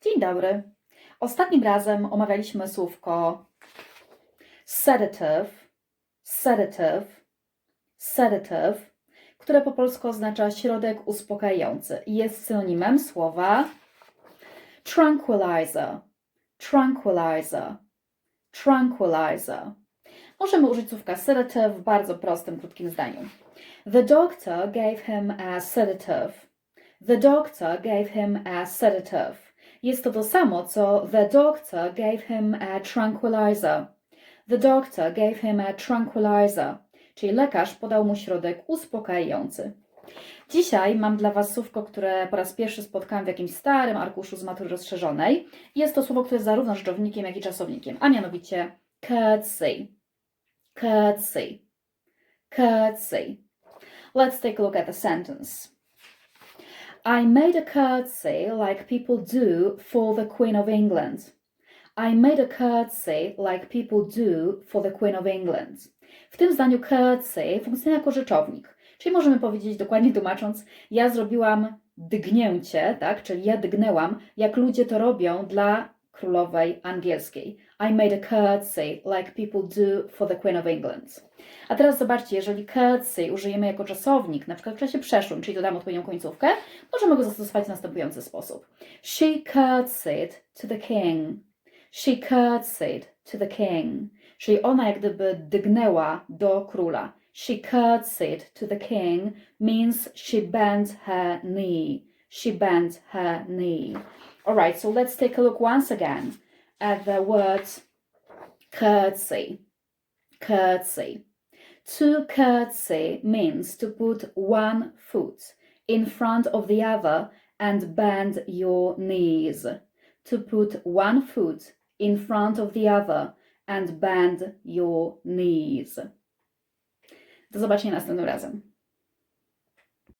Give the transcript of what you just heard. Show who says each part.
Speaker 1: Dzień dobry. Ostatnim razem omawialiśmy słówko sedative, sedative, sedative, które po polsku oznacza środek uspokajający jest synonimem słowa tranquilizer, tranquilizer, tranquilizer. Możemy użyć słówka sedative w bardzo prostym, krótkim zdaniu. The doctor gave him a sedative. The doctor gave him a sedative. Jest to to samo, co the doctor gave him a tranquilizer. The doctor gave him a tranquilizer, czyli lekarz podał mu środek uspokajający. Dzisiaj mam dla Was słówko, które po raz pierwszy spotkałam w jakimś starym arkuszu z matury rozszerzonej. Jest to słowo, które jest zarówno rzeczownikiem, jak i czasownikiem, a mianowicie curtsy. Curtsy. Curtsy. Let's take a look at the sentence. I made a curtsy like people do for the Queen of England. I made a curtsy like people do for the Queen of England. W tym zdaniu curtsy funkcjonuje jako rzeczownik, czyli możemy powiedzieć dokładnie tłumacząc, ja zrobiłam dygnięcie, tak, czyli ja dygnęłam, jak ludzie to robią dla królowej angielskiej. I made a curtsy like people do for the Queen of England. A teraz zobaczcie, jeżeli curtsy użyjemy jako czasownik, na przykład w czasie przeszłym, czyli dodamy odpowiednią końcówkę, możemy go zastosować w następujący sposób. She curtsied to the king. She curtsied to the king. Czyli ona jak gdyby dygnęła do króla. She curtsied to the king means she bent her knee. She bent her knee. Alright, so let's take a look once again at the word curtsy. Curtsy. To curtsy means to put one foot in front of the other and bend your knees. To put one foot in front of the other and bend your knees. Do zobaczenia następnym razem.